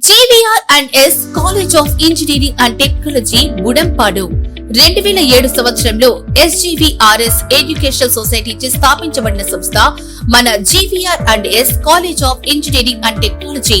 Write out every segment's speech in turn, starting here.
JVR and S college of engineering and technology Budampadu రెండు వేల ఏడు సంవత్సరంలో ఎస్జీవీఆర్ఎస్ ఎడ్యుకేషనల్ సొసైటీ స్థాపించబడిన సంస్థ మన GVR and S college of engineering and technology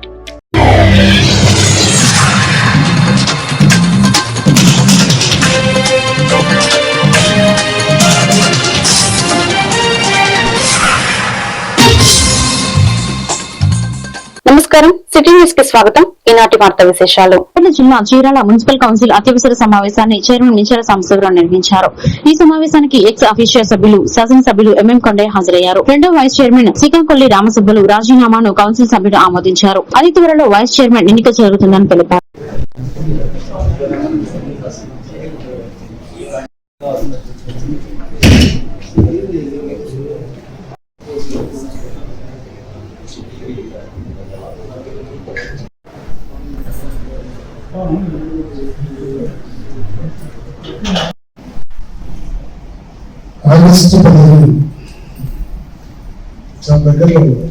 నమస్కారం. సిటీ న్యూస్కి స్వాగతం. ఈనాటి వార్త విశేషాలు. జిల్లా చీరాల మున్సిపల్ కౌన్సిల్ అత్యవసర సమావేశాన్ని చైర్మన్ నిచాల సంస్థలు నిర్మించారు ఈ సమావేశానికి ఎక్స్ అఫీషియల్ సభ్యులు శాసనసభ్యులు ఎంఎం కొండయ్య హాజరయ్యారు. రెండో వైస్ చైర్మన్ శ్రీకాంకొల్లి రామసుబ్బలు రాజీనామాను కౌన్సిల్ సభ్యులు ఆమోదించారు. అతి త్వరలో వైస్ చైర్మన్ ఎన్నిక జరుగుతుందని తెలిపారు. ఆగస్టు పదిహేను చాలా దగ్గరలో ఉంది.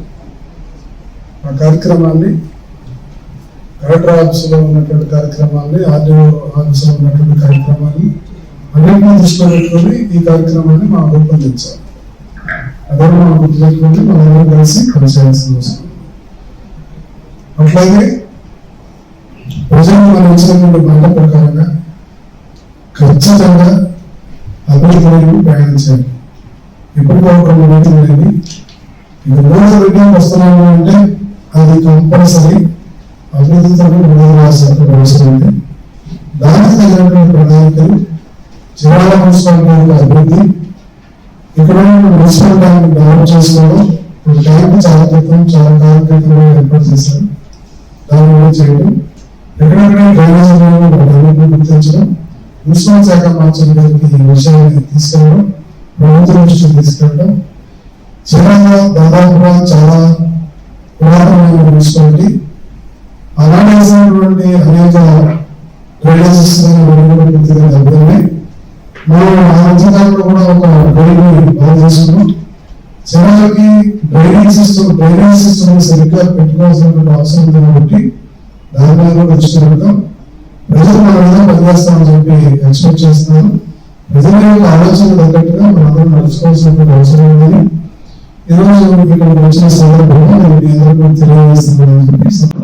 ఆ కార్యక్రమాన్ని కలెక్టర్ ఆఫీసులో ఉన్నటువంటి కార్యక్రమాన్ని ఆర్డీఓ ఆఫీసులో ఉన్నటువంటి కార్యక్రమాన్ని అన్నింటినీ దృష్టిలో పెట్టుకొని ఈ కార్యక్రమాన్ని మనం రూపొందించాలి అదే మనం గుర్తు పెట్టుకొని మనం కలిసి పనిచేయాల్సిన అవసరం. అట్లాగే ప్రజలు మనం ఇచ్చినటువంటి మాట ప్రకారంగా ఖచ్చితంగా అభివృద్ధి ప్రయాణించాలి ఎప్పటికో ఒక మీటింగ్ అనేది రోజు మూడో మీటింగ్ వస్తున్నాము అంటే అది కంపల్సరీ అభివృద్ధితో ముందుకు అవసరం ఉంది. దానికి తగినటువంటి ప్రణాళికలు జిల్లాల మున్సిపాలిటీ అభివృద్ధి ఇక్కడ మున్సిపల్ ట్యాంక్ డెవలప్ చేసుకోవడం ట్యాంక్ చాలా క్రితం చాలా కాలం క్రితం ఏర్పాటు చేశారు. దాని గురించి చేయడం ఎక్కడెక్కడ గుర్తించడం మున్సిపల్ శాఖ మార్చడం గారికి ఈ విషయాన్ని తీసుకెళ్ళడం ప్రభుత్వం దృష్టికి తీసుకెళ్ళడం చివరగా దాదాపుగా చాలా పురాతనమైన మున్సిపాలిటీ అలానే అనేక డ్రైనేజ్ పూర్తిగా మనం ఆ మధ్యకాలంలో కూడా ఒక డ్రైనేజ్ బాగు చేసుకున్నాం. చివరికి డ్రైనేజ్ సిస్టమ్ డ్రైనేజ్ సిస్టమ్ సరిగ్గా పెట్టుకోవాల్సినటువంటి అవసరం ఉంది కాబట్టి దాని మీద కూడా దృష్టి పెడతాం ప్రజలు మన మీద పనిచేస్తామని చెప్పి ఎక్స్పెక్ట్ చేస్తున్నాను ప్రజల యొక్క ఆలోచన తగ్గట్టుగా మనందరం నడుచుకోవాల్సినటువంటి అవసరం ఉందని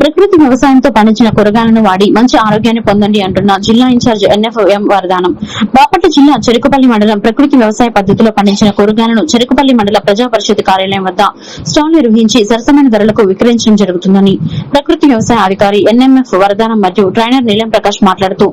ప్రకృతి వ్యవసాయంతో పండించిన కూరగాయలను వాడి మంచి ఆరోగ్యాన్ని పొందండి అంటున్న జిల్లా ఇన్ఛార్జ్ ఎన్ఎఫ్ఎం వరదానం. బాపట్ల జిల్లా చెరుకుపల్లి మండలం ప్రకృతి వ్యవసాయ పద్ధతిలో పండించిన కూరగాయలను చెరుకుపల్లి మండల ప్రజా పరిషత్ కార్యాలయం వద్ద స్టాల్ నిర్వహించి సరసమైన ధరలకు విక్రయించడం జరుగుతుందని ప్రకృతి వ్యవసాయ అధికారి ఎన్ఎంఎఫ్ వరదానం మరియు ట్రైనర్ నీలం ప్రకాష్ మాట్లాడుతూ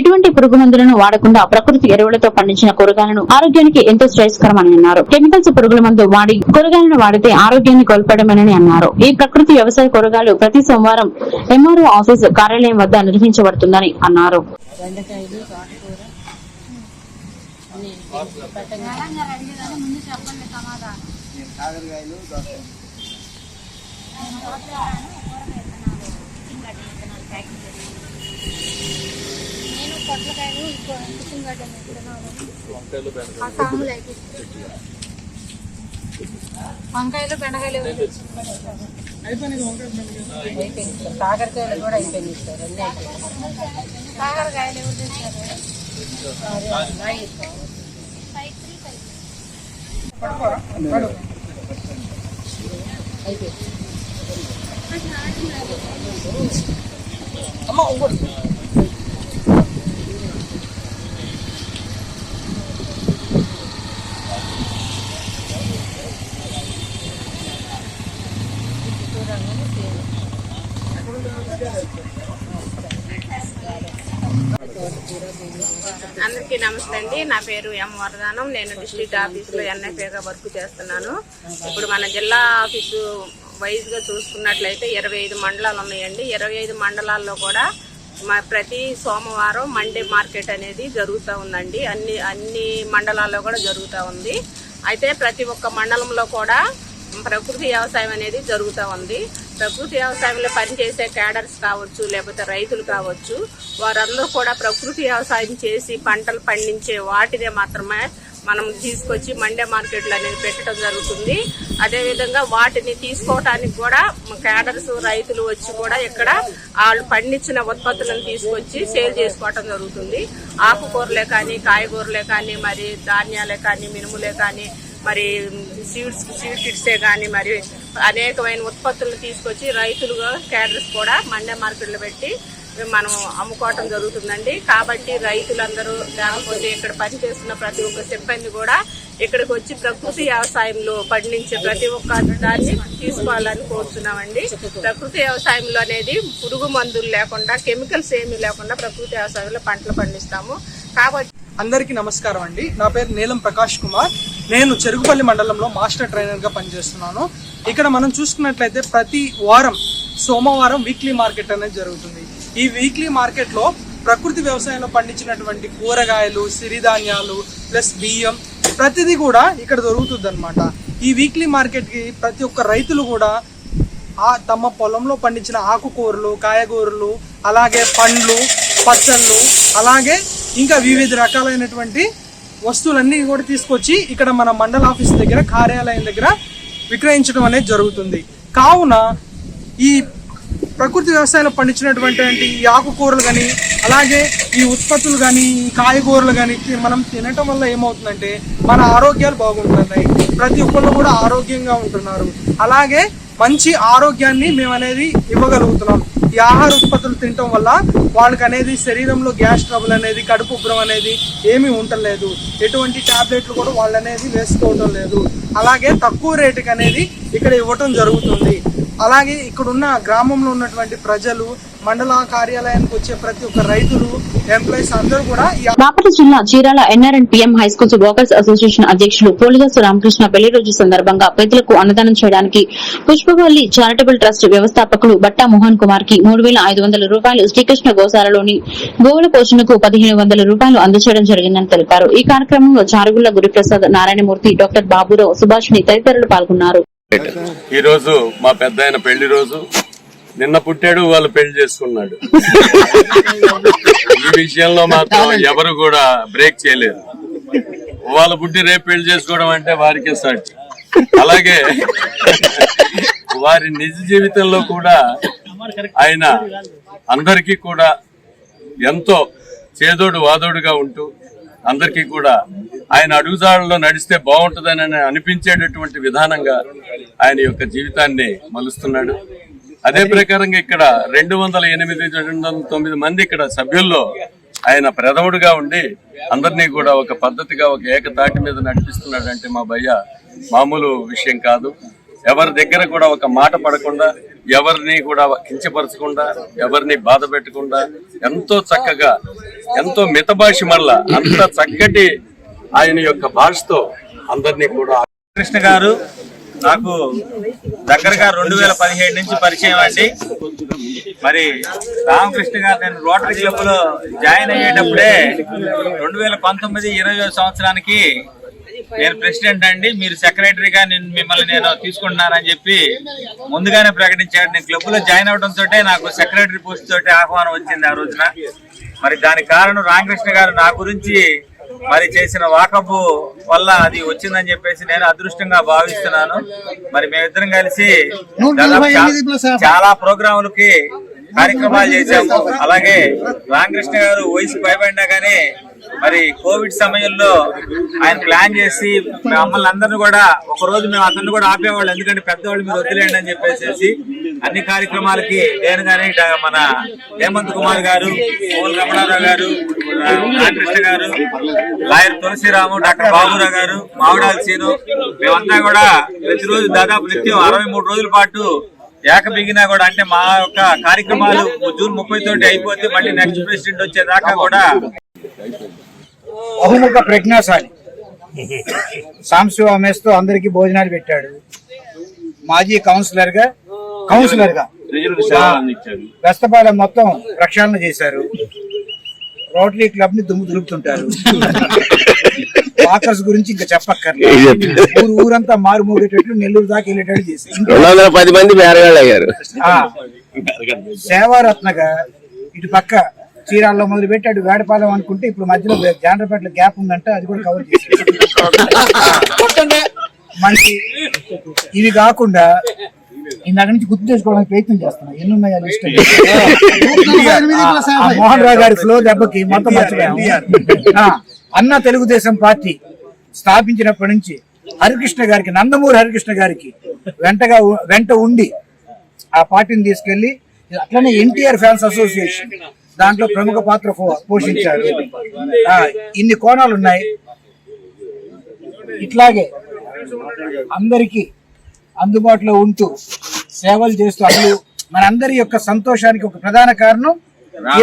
ఎటువంటి పురుగు మందులను వాడకుండా ప్రకృతి ఎరువులతో పండించిన కూరగాయలను ఆరోగ్యానికి ఎంతో శ్రేయస్కరమని అన్నారు. కెమికల్స్ పురుగుల మందు వాడి కూరగాయలు కూరగాయలను వాడితే ఆరోగ్యాన్ని కోల్పోవడమేనని అన్నారు. ఈ ప్రకృతి వ్యవసాయ కూరగాయలు ప్రతి సోమవారం ఎంఆర్ఓ ఆఫీస్ కార్యాలయం వద్ద నిర్వహించబడుతుందని అన్నారు. నేను పొట్లకాయలు కుటుంబ గడ్డ ఆ సాములు వంకాయలు బెండకాయలు అయిపోయింది సార్ కాకరకాయలు కూడా అయిపోయింది సార్ అన్నీ కాకరకాయలు ఎవరు అందరికీ నమస్తే అండి. నా పేరు ఎం వరదానం. నేను డిస్ట్రిక్ట్ ఆఫీసులో ఎన్ఎఫ్ఏగా వర్క్ చేస్తున్నాను. ఇప్పుడు మన జిల్లా ఆఫీసు వైజ్గా చూసుకున్నట్లయితే ఇరవై ఐదు మండలాలు ఉన్నాయండి. ఇరవై ఐదు మండలాల్లో కూడా మా ప్రతి సోమవారం మండే మార్కెట్ అనేది జరుగుతూ ఉందండి. అన్ని అన్ని మండలాల్లో కూడా జరుగుతూ ఉంది. అయితే ప్రతి ఒక్క మండలంలో కూడా ప్రకృతి వ్యవసాయం అనేది జరుగుతూ ఉంది. ప్రకృతి వ్యవసాయంలో పనిచేసే క్యాడర్స్ కావచ్చు లేకపోతే రైతులు కావచ్చు వారందరూ కూడా ప్రకృతి వ్యవసాయం చేసి పంటలు పండించే వాటినే మాత్రమే మనం తీసుకొచ్చి మండే మార్కెట్లు అనేది పెట్టడం జరుగుతుంది. అదేవిధంగా వాటిని తీసుకోవటానికి కూడా క్యాడర్స్ రైతులు వచ్చి కూడా ఇక్కడ వాళ్ళు పండించిన ఉత్పత్తులను తీసుకొచ్చి సేల్ చేసుకోవటం జరుగుతుంది. ఆకుకూరలే కానీ కాయగూరలే కానీ మరి ధాన్యాలే కానీ మినుములే కానీ మరి సీడ్స్ సీడ్ కిట్సే కానీ మరి అనేకమైన ఉత్పత్తులను తీసుకొచ్చి రైతులుగా క్యాడర్స్ కూడా మండే మార్కెట్లో పెట్టి మనం అమ్ముకోవటం జరుగుతుందండి. కాబట్టి రైతులందరూ లేకపోతే ఇక్కడ పనిచేస్తున్న ప్రతి ఒక్క సిబ్బంది కూడా ఇక్కడికి వచ్చి ప్రకృతి వ్యవసాయంలో పండించే ప్రతి ఒక్క దాన్ని తీసుకోవాలని కోరుతున్నామండి ప్రకృతి వ్యవసాయంలో అనేది పురుగు మందులు లేకుండా కెమికల్స్ ఏమీ లేకుండా ప్రకృతి వ్యవసాయంలో పంటలు పండిస్తాము. కాబట్టి అందరికీ నమస్కారం అండి. నా పేరు నీలం ప్రకాష్ కుమార్. నేను చెరుకుపల్లి మండలంలో మాస్టర్ ట్రైనర్గా పనిచేస్తున్నాను. ఇక్కడ మనం చూసుకున్నట్లయితే ప్రతి వారం సోమవారం వీక్లీ మార్కెట్ అనేది జరుగుతుంది. ఈ వీక్లీ మార్కెట్లో ప్రకృతి వ్యవసాయంలో పండించినటువంటి కూరగాయలు సిరిధాన్యాలు ప్లస్ బియ్యం ప్రతిదీ కూడా ఇక్కడ దొరుకుతుంది ఈ వీక్లీ మార్కెట్కి ప్రతి ఒక్క రైతులు కూడా ఆ తమ పొలంలో పండించిన ఆకుకూరలు కాయగూరలు అలాగే పండ్లు పచ్చళ్ళు అలాగే ఇంకా వివిధ రకాలైనటువంటి వస్తువులన్నీ కూడా తీసుకొచ్చి ఇక్కడ మన మండల ఆఫీస్ దగ్గర కార్యాలయం దగ్గర విక్రయించడం అనేది జరుగుతుంది. కావున ఈ ప్రకృతి వ్యవసాయంలో పండించినటువంటి ఈ ఆకుకూరలు కానీ అలాగే ఈ ఉత్పత్తులు కానీ ఈ కాయగూరలు కానీ మనం తినటం వల్ల ఏమవుతుందంటే మన ఆరోగ్యాలు బాగుంటున్నాయి. ప్రతి ఒక్కళ్ళు కూడా ఆరోగ్యంగా ఉంటున్నారు. అలాగే మంచి ఆరోగ్యాన్ని మేము అనేది ఇవ్వగలుగుతున్నాం. ఈ ఆహార ఉత్పత్తులు తినటం వల్ల వాళ్ళకి అనేది శరీరంలో గ్యాస్ ట్రబుల్ అనేది కడుపు ఉబ్బరం అనేది ఏమీ ఉండలేదు ఎటువంటి టాబ్లెట్లు కూడా వాళ్ళు అనేది వేసుకోవటం లేదు. అలాగే తక్కువ రేటుకి అనేది ఇక్కడ ఇవ్వటం జరుగుతుంది. అలాగే ఇక్కడున్న గ్రామంలో ఉన్నటువంటి ప్రజలు మండల కార్యాలయానికి వచ్చే ప్రతి ఒక్క రైతులు ఎంప్లాయీస్ అందరూ కూడా బాపట్ల జిల్లా Chirala NRN PM high schools workers association అధ్యక్షులు పోలిదాసు రామకృష్ణ పెళ్ళి రోజు సందర్భంగా పేదలకు అన్నదానం చేయడానికి పుష్పవల్లి చారిటబుల్ ట్రస్ట్ వ్యవస్థాపకుడు బట్టా మోహన్ కుమార్కి మూడు వేల ఐదు వందల రూపాయలు శ్రీకృష్ణ గోశాలలోని గోవుల పోషణకు పదిహేను వందల రూపాయలు అందజేయడం జరిగిందని తెలిపారు. ఈ కార్యక్రమంలో చారుగుళ్ళ గురిప్రసాద్ నారాయణమూర్తి డాక్టర్ బాబురావు సుభాష్ని తదితరులు పాల్గొన్నారు. ఈ రోజు మా పెద్ద పెళ్ళి రోజు. నిన్న పుట్టాడు వాళ్ళు పెళ్ళి చేసుకున్నాడు. ఈ విషయంలో మాత్రం ఎవరు కూడా బ్రేక్ చేయలేరు వాళ్ళు పుట్టి రేపు పెళ్ళి చేసుకోవడం అంటే వారికే సాటి. అలాగే వారి నిజ జీవితంలో కూడా ఆయన అందరికీ కూడా ఎంతో చేదోడు వాదోడుగా ఉంటూ అందరికీ కూడా ఆయన అడుగుజాడల్లో నడిస్తే బాగుంటుందని అనిపించేటటువంటి విధానంగా ఆయన యొక్క జీవితాన్ని మలుస్తున్నాడు. అదే ప్రకారంగా ఇక్కడ రెండు వందల ఎనిమిది రెండు వందల తొమ్మిది మంది ఇక్కడ సభ్యుల్లో ఆయన ప్రథముడుగా ఉండి అందరినీ కూడా ఒక పద్ధతిగా ఒక ఏకతాటి మీద నడిపిస్తున్నాడు అంటే మా భయ్య మామూలు విషయం కాదు. ఎవరి దగ్గర కూడా ఒక మాట పడకుండా ఎవరిని కూడా కించపరచకుండా ఎవరిని బాధ పెట్టకుండా ఎంతో చక్కగా ఎంతో మిత భాష మళ్ళా అంత చక్కటి ఆయన యొక్క భాషతో అందరినీ కూడా కృష్ణ గారు నాకు దగ్గరగా రెండు వేల పదిహేడు నుంచి పరిచయం అండి. మరి రామకృష్ణ గారు నేను రోటరీ క్లబ్లో జాయిన్ అయ్యేటప్పుడే రెండు వేల పంతొమ్మిది ఇరవై సంవత్సరానికి నేను ప్రెసిడెంట్ అండి. మీరు సెక్రటరీగా నేను మిమ్మల్ని నేను తీసుకుంటున్నానని చెప్పి ముందుగానే ప్రకటించాడు నేను క్లబ్లో జాయిన్ అవడంతో నాకు సెక్రటరీ పోస్ట్ తోటి ఆహ్వానం వచ్చింది ఆ రోజున. మరి దానికి కారణం రామకృష్ణ గారు. నా గురించి మరి చేసిన వాకపు వల్ల అది వచ్చిందని చెప్పేసి నేను అదృష్టంగా భావిస్తున్నాను. మరి మేమిద్దరం కలిసి చాలా ప్రోగ్రాములకి కార్యక్రమాలు చేశాము. అలాగే రామకృష్ణ గారు వయసు పైబడినా గానీ మరి కోవిడ్ సమయంలో ఆయన ప్లాన్ చేసి మమ్మల్ని అందరిని కూడా ఒక రోజు మేము అతన్ని కూడా ఆపేవాళ్ళు. ఎందుకంటే పెద్దవాళ్ళు మీరు వదిలేండి అని చెప్పేసి అన్ని కార్యక్రమాలకి నేను కానీ మన హేమంత్ కుమార్ గారు పోల్ రమణారావు గారు రామకృష్ణ గారు లాయర్ తులసిరాము డాక్టర్ బాబురావు గారు మావిడాల సీను మేమంతా కూడా ప్రతిరోజు దాదాపు నిత్యం అరవై మూడు రోజుల పాటు ఏకబిగినా కూడా అంటే మా యొక్క కార్యక్రమాలు జూన్ ముప్పై తోటి అయిపోతే మళ్ళీ నెక్స్ట్ ప్రెసిడెంట్ వచ్చేదాకా కూడా బహుముఖ ప్రజ్ఞాశాలి. సాంశివామేస్తో అందరికీ భోజనాలు పెట్టాడు. మాజీ కౌన్సిలర్గా కౌన్సిలర్గా వెస్తపాలెం మొత్తం ప్రక్షాళన చేశారు. రోటరీ క్లబ్ని దుమ్ము దులుపుతుంటారు. వాకర్స్ గురించి ఇంకా చెప్పక్కర్లేదు. ఊరు ఊరంతా మారు మోగేటట్లు నెల్లూరు దాకా వెళ్ళేటట్టు చేశారు. పది మంది సేవారత్నగా ఇటు పక్క చీరాల్లో మొదలు పెట్టి అటు వేడపాలెం అనుకుంటే ఇప్పుడు మధ్యలో జాండ్రపేటలో గ్యాప్ ఉందంటే అది కూడా కవర్ చేసి మనకి ఇవి కాకుండా ఇందాక నుంచి గుర్తు తెచ్చుకోవడానికి ప్రయత్నం చేస్తున్నా. ఎన్ని ఉన్నాయా లిస్ట్ మోహన్ రావు గారి ఫ్లో దెబ్బకి మొత్తం మర్చిపోయాం. అన్న తెలుగుదేశం పార్టీ స్థాపించినప్పటి నుంచి హరికృష్ణ గారికి నందమూరి హరికృష్ణ గారికి వెంటగా వెంట ఉండి ఆ పార్టీని తీసుకెళ్ళి అట్లనే ఎన్టీఆర్ ఫ్యాన్స్ అసోసియేషన్ దాంట్లో ప్రముఖ పాత్ర పోషించారు. ఇన్ని కోణాలు ఉన్నాయి. ఇట్లాగే అందరికీ అందుబాటులో ఉంటూ సేవలు చేస్తూ అసలు మనందరి యొక్క సంతోషానికి ఒక ప్రధాన కారణం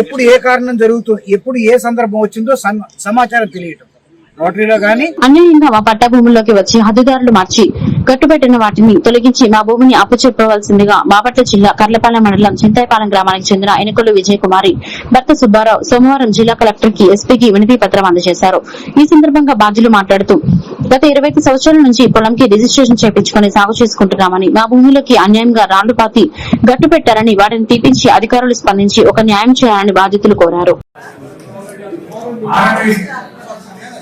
ఎప్పుడు ఏ కారణం జరుగుతుంది ఎప్పుడు ఏ సందర్భం వచ్చిందో సమాచారం తెలియటం. రోటరీలో గానీ? అన్యాయంగా మా పట్టా భూముల్లోకి వచ్చి హద్దుదారులు మార్చి కట్టుబెట్టిన వాటిని తొలగించి మా భూమిని అప్పచెప్పవలసిందిగా బాపట్ల జిల్లా కర్లపాలెం మండలం చింతాయపాలెం గ్రామానికి చెందిన ఎనుకొల్లు విజయ్ కుమారి భర్త సుబ్బారావు సోమవారం జిల్లా కలెక్టర్కి ఎస్పీకి వినతి పత్రం అందజేశారు. ఈ సందర్భంగా బాధ్యులు మాట్లాడుతూ గత ఇరవై సంవత్సరాల నుంచి పొలంకి రిజిస్ట్రేషన్ చేపించుకుని సాగు చేసుకుంటున్నామని మా భూములకి అన్యాయంగా రాళ్ళు పాతి గట్టు పెట్టారని వాటిని తీపించి అధికారులు స్పందించి ఒక న్యాయం చేయాలని బాధితులు కోరారు.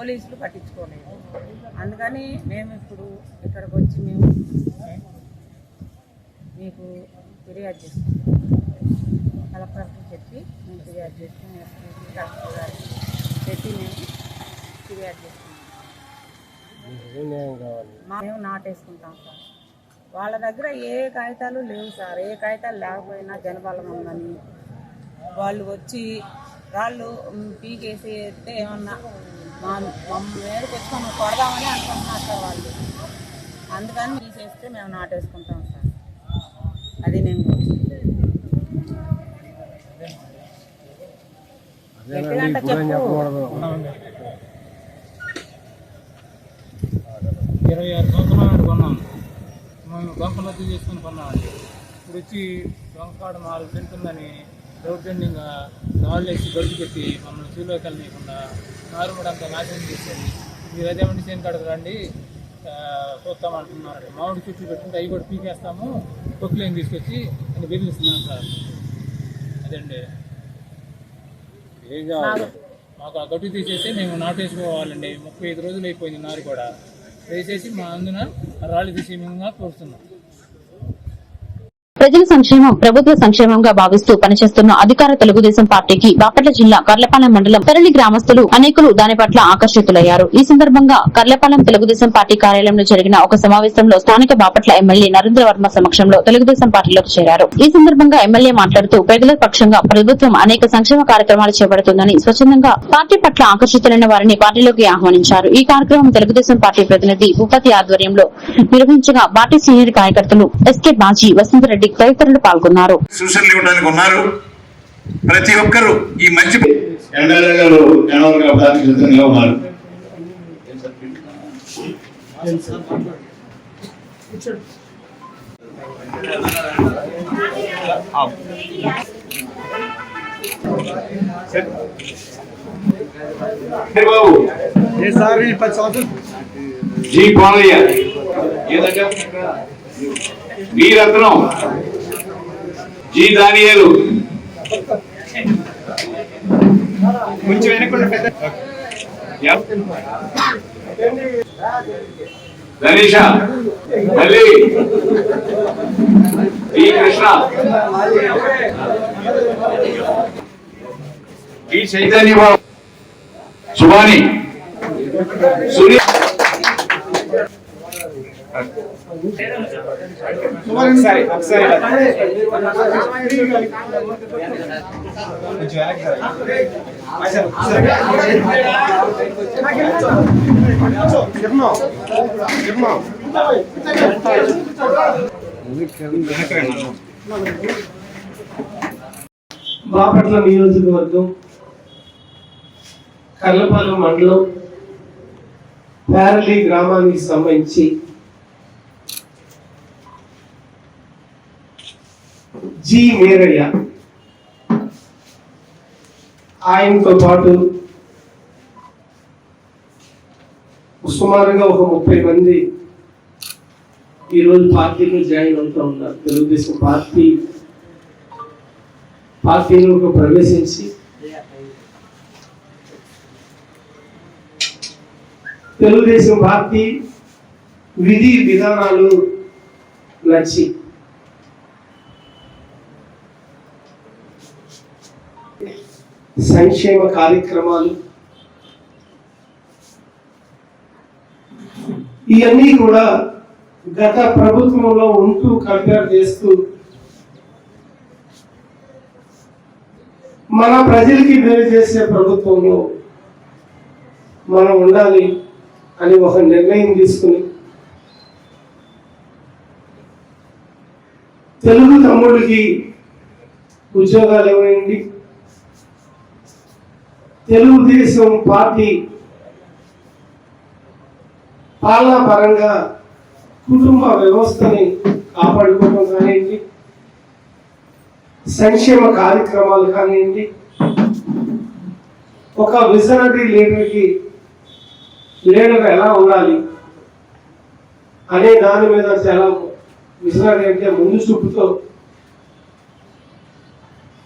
పోలీసులు పట్టించుకోలేదు. అందుకని మేము ఇప్పుడు ఇక్కడికి వచ్చి మేము మీకు ఫిర్యాదు చేసుకుంటాం కలెక్టర్కి చెప్పి మేము ఫిర్యాదు చేసుకుని కలెక్టర్ గారికి చెప్పి మేము ఫిర్యాదు చేసుకున్నాం మా- మేము నాటేసుకుంటాం సార్. వాళ్ళ దగ్గర ఏ కాగితాలు లేవు సార్. ఏ కాగితాలు లేకపోయినా జనబలం ఉందని వాళ్ళు వచ్చి రాళ్ళు పీకేసి ఎత్తే ఏమన్నా మా మీదకి వచ్చి మమ్మల్ని కొడదామని అనుకుంటున్నారు సార్ వాళ్ళు. అందుకని తీసేస్తే మేము నాటేసుకుంటాం సార్. అది నేను ఇరవై ఆరు సంవత్సరాల నాడు కొన్నాం. మేము దొంగ రద్దు చేసుకుని కొన్నామండి. ఇప్పుడు వచ్చి దొంగకాడ నాలుగు తింటుందని దౌర్జన్యంగా నాళ్ళు వేసి గడ్డు పెట్టి మమ్మల్ని సీలోకి వెళ్ళనీయకుండా నారుమడంతా నాశనం చేసేది. మీరు అదేమంటే చేను కాడకు రండి. ఆ, చూస్తామంటున్నారు మామిడి చెట్లు పెట్టుకుంటే అవి కూడా పీకేస్తాము. కొక్కులేని తీసుకొచ్చి అని బెదిరిస్తున్నాను సార్. అదండి. మాకు ఆ గట్టు తీసేసి మేము నాటేసుకోవాలండి. ముప్పై ఐదు రోజులు అయిపోయింది నారు కూడా. వేసేసి మా అందున రాళ్ళు తీసేయమంగా కోరుతున్నాం. ప్రజల సంక్షేమం ప్రభుత్వ సంక్షేమంగా భావిస్తూ పనిచేస్తున్న అధికార తెలుగుదేశం పార్టీకి బాపట్ల జిల్లా కర్లపాలెం మండలం తరలి గ్రామస్తులు అనేకులు దాని పట్ల ఆకర్షితులయ్యారు. ఈ సందర్భంగా కర్లపాలెం తెలుగుదేశం పార్టీ కార్యాలయంలో జరిగిన ఒక సమావేశంలో స్థానిక బాపట్ల ఎమ్మెల్యే నరేంద్ర వర్మ సమక్షంలో తెలుగుదేశం పార్టీలోకి చేరారు. ఈ సందర్భంగా ఎమ్మెల్యే మాట్లాడుతూ పేదల పక్షంగా ప్రభుత్వం అనేక సంక్షేమ కార్యక్రమాలు చేపడుతుందని స్వచ్ఛందంగా పార్టీ పట్ల ఆకర్షితులైన వారిని పార్టీలోకి ఆహ్వానించారు. ఈ కార్యక్రమం తెలుగుదేశం పార్టీ ప్రతినిధి భూపతి ఆధ్వర్యంలో నిర్వహించగా పార్టీ సీనియర్ కార్యకర్తలు ఎస్కే బాజీ వసంతరెడ్డి తదితరులు పాల్గొన్నారు. సూచనలు ఇవ్వడానికి ఉన్నారు. ప్రతి ఒక్కరూ ఈ మంచి ఎమ్మెల్యే గారు జనవరి అవడానికి సిద్ధంగా ఉన్నారు. బాబు. జీ ఏదంటే వి రత్నం జీ దానియేలు కొంచెం వెనకుండా పెద్ద ధనీష మళ్ళీ వి కృష్ణ. వి చైతన్య బాబు సుభాని సూర్య ఒకసారి ఒకసారి బాపట్ల నియోజకవర్గం కర్లపాలెం మండలం పేరలి గ్రామానికి సంబంధించి జి వీరయ్య ఆయనతో పాటు సుమారుగా ఒక ముప్పై మంది ఈరోజు పార్టీలో జాయిన్ అవుతూ ఉన్నారు. తెలుగుదేశం పార్టీ పార్టీలోకి ప్రవేశించి తెలుగుదేశం పార్టీ విధి విధానాలు నచ్చి సంక్షేమ కార్యక్రమాలు. ఇవన్నీ కూడా గత ప్రభుత్వంలో ఉంటూ కంపేర్ చేస్తూ మన ప్రజలకి మేలు చేసే ప్రభుత్వంలో మనం ఉండాలి అని ఒక నిర్ణయం తీసుకుని తెలుగు తమ్ముడికి ఉద్యోగాలు ఇవ్వండి తెలుగుదేశం పార్టీ పాలనా పరంగా కుటుంబ వ్యవస్థని కాపాడుకోవడం కానివ్వండి సంక్షేమ కార్యక్రమాలు కానివ్వండి ఒక విజనరీ లీడర్కి లీడర్ ఎలా ఉండాలి అనే దాని మీద చాలా విజనరీ అంటే ముందు చూపుతో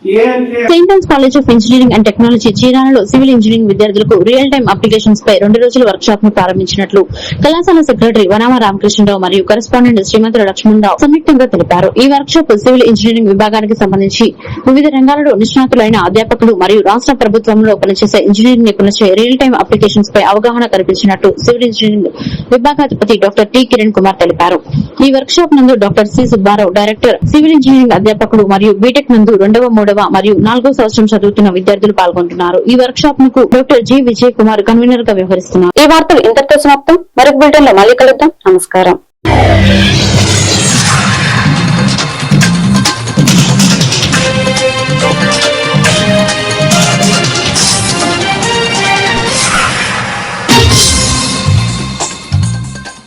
saint Ann's college of engineering and technology చీరాలలో civil engineering విద్యార్థులకు రియల్ టైమ్ అప్లికేషన్స్ పై రెండు రోజుల వర్క్ షాప్ను ప్రారంభించినట్లు కళాశాల సెక్రటరీ వనామ రామకృష్ణరావు మరియు కరెస్పాండెంట్ శ్రీమంతుల లక్ష్మణరావు సంయుక్తంగా తెలిపారు. ఈ వర్క్ షాప్ సివిల్ ఇంజనీరింగ్ విభాగానికి సంబంధించి వివిధ రంగాలలో నిష్ణాతులైన అధ్యాపకులు మరియు రాష్ట్ర ప్రభుత్వంలో పనిచేసే ఇంజనీరింగ్ నిపుణులచే రియల్ టైమ్ అప్లికేషన్స్ పై అవగాహన కల్పించినట్టు సివిల్ ఇంజనీరింగ్ విభాగాధిపతి డాక్టర్ టి కిరణ్ కుమార్ తెలిపారు. ఈ వర్క్ షాప్ నందు doctor C Subbarao director civil engineering అధ్యాపకులు మరియు బీటెక్ నందు రెండవ మూడవ మూడవ మరియు నాలుగో సంవత్సరం చదువుతున్న విద్యార్థులు పాల్గొంటున్నారు. ఈ వర్క్ షాప్కు డాక్టర్ జి విజయ్ కుమార్ కన్వీనర్గా వ్యవహరిస్తున్నారు. ఈ వార్తలు ఇంతటితో సమాప్తం మరొక బులెటిన్లో మళ్ళీ కలుద్దాం. నమస్కారం.